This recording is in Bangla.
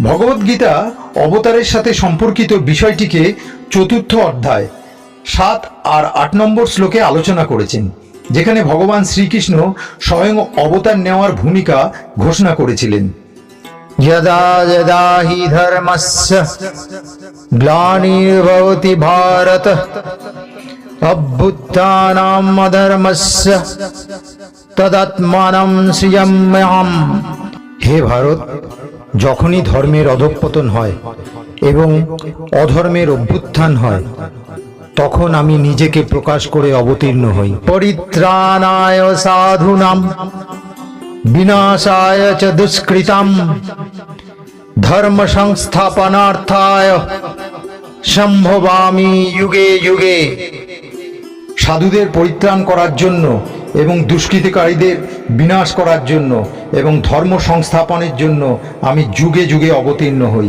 ভগবদ্গীতা অবতারের সাথে সম্পর্কিত বিষয়টিকে চতুর্থ অধ্যায় সাত আর আট নম্বর শ্লোকে আলোচনা করেছেন যেখানে ভগবান শ্রীকৃষ্ণ স্বয়ং অবতার নেওয়ার ভূমিকা ঘোষণা করেছিলেন। যদা যদা হি গ্লানির্ভবতি ভারত অভ্যুত্থানাম হে ভারত যখনই ধর্মের অধঃপতন হয় এবং অধর্মের অভ্যুত্থান হয়, তখন আমি নিজেকে প্রকাশ করে অবতীর্ণ হই। পরিত্রাণায় সাধুনাম, বিনাশায় চ দুষ্কৃতাম ধর্ম সংস্থাপনার্থায় সম্ভবামি যুগে যুগে। সাধুদের পরিত্রাণ করার জন্য এবং দুষ্কৃতিকারীদের বিনাশ করার জন্য এবং ধর্ম সংস্থাপনের জন্য আমি যুগে যুগে অবতীর্ণ হই।